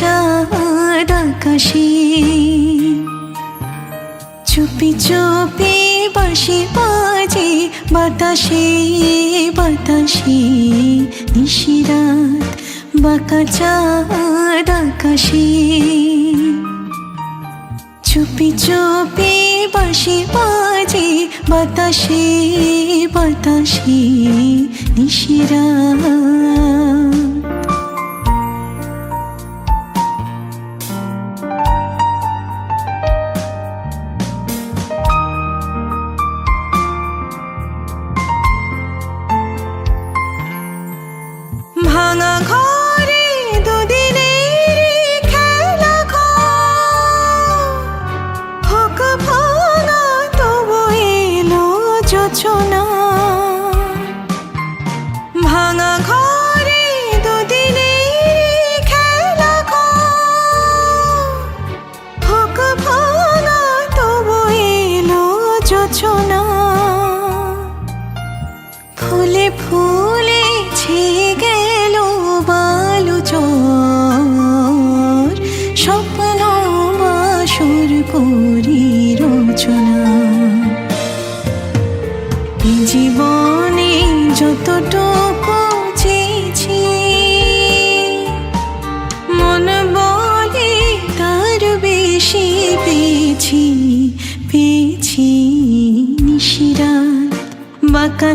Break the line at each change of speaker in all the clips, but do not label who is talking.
চাঁদ আকাশে। চুপি চুপি বাসি বাজে বাতাসে বাতাসে নিশিরাত বাঁকা চাঁদ আকাশে। চুপি চুপি বাসি বাজে বাতাসে বাতাসে নিশিরাত ফুলে ফুলে গেল বালু চোর। স্বপ্ন বাসর করি রচনা। জীবনে যতটুকু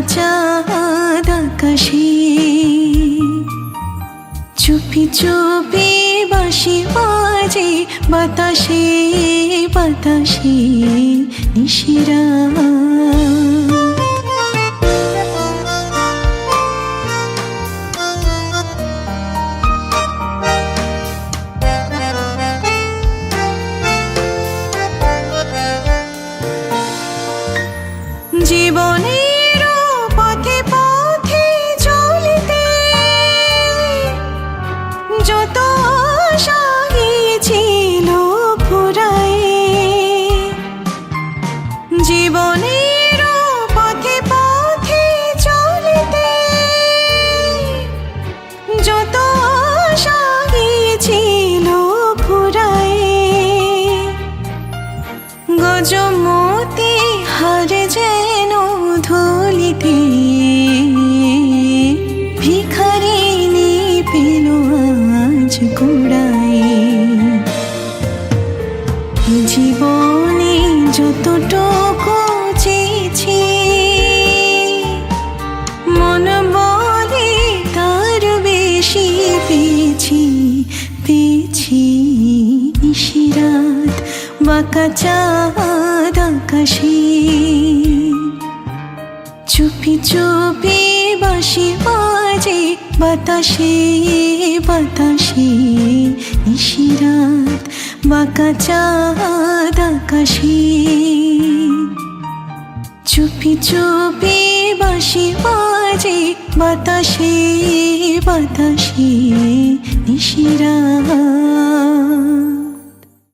চাঁদ চুপি চুপি বাসি বাজে বাতাসে বাতাসে নিশিরা গজমতি হার যেন ধুলিতে। ভিখারিনি পেল আজ গোড়ায় জীবনে যতটুকু চেয়েছি, মন বলে তার বেশি পেয়েছি পেয়েছি নিশিরাত বাঁকা চুপি চুপি বাসি বাজে বাতাসে বাতাসে নিশিরাত বাঁকা চাঁদ আকাশে। চুপি চুপি বাসি বাজে বাতাসে বাতাসে নিশিরা